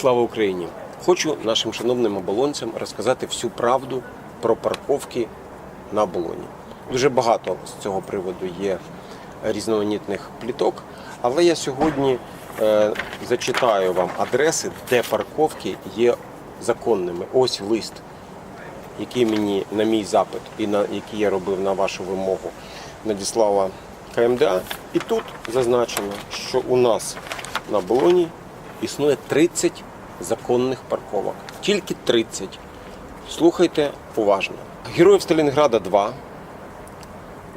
Слава Україні! Хочу нашим шановним оболонцям розказати всю правду про парковки на оболоні. Дуже багато з цього приводу є різноманітних пліток, але я сьогодні е, зачитаю вам адреси, де парковки є законними. Ось лист, який мені на мій запит і на який я робив на вашу вимогу, надіслала КМДА. І тут зазначено, що у нас на Болоні існує 30 законних парковок. Тільки 30. Слухайте уважно. Героїв Сталінграда 2,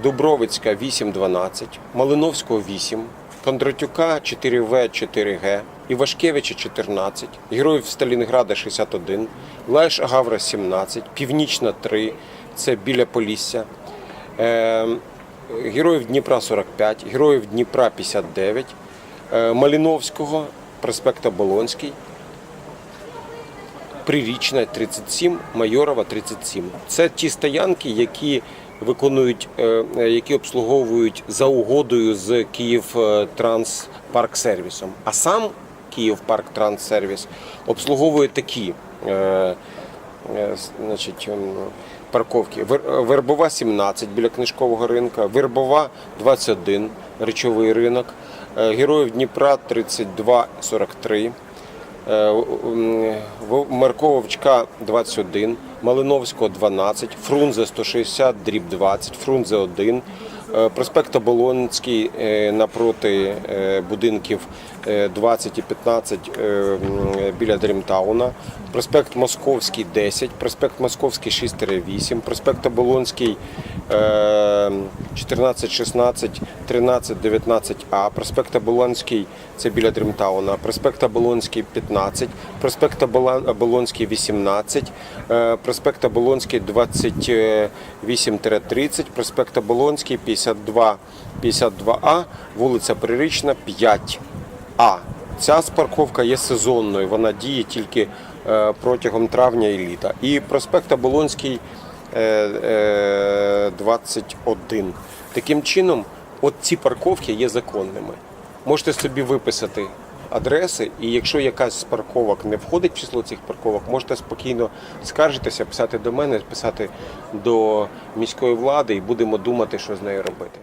Дубровицька 8-12, Малиновського 8, Кондратюка 4В 4Г, Івашкевича 14, Героїв Сталінграда 61, Лаєш Агавра 17, Північна 3, це біля Полісся. Е, Героїв Дніпра 45, Героїв Дніпра 59, е, Маліновського, проспект Оболонський, Прирічна 37, Майорова 37. Це ті стоянки, які виконують, е, е, які обслуговують за угодою з Київ Парк сервісом. А сам Київ Парк Транссервіс обслуговує такі е, е, значить, ем, парковки. Вербова 17 біля книжкового ринка, Вербова 21, речовий ринок, е, Героїв Дніпра 32 43. Е, Марковичка 21, Малиновського 12, Фрунзе 160, дріб 20, Фрунзе 1, е, проспект Оболонський е, напроти е, будинків е, 20 і 15 е, біля Дрімтауна, проспект Московський 10, проспект Московський 6-8, проспект Оболонський е, 14, 16, 13, 19А, проспект Оболонський це біля Дрімтауна, проспект Оболонський 15, проспект Обола- Оболонський 18, е, проспект Оболонський 28-30, проспект Оболонський 52, 52А, вулиця Прирічна 5А. Ця парковка є сезонною, вона діє тільки е, протягом травня і літа. І проспект Оболонський е, е, 21. Таким чином, от ці парковки є законними. Можете собі виписати адреси, і якщо якась з парковок не входить в число цих парковок, можете спокійно скаржитися, писати до мене, писати до міської влади, і будемо думати, що з нею робити.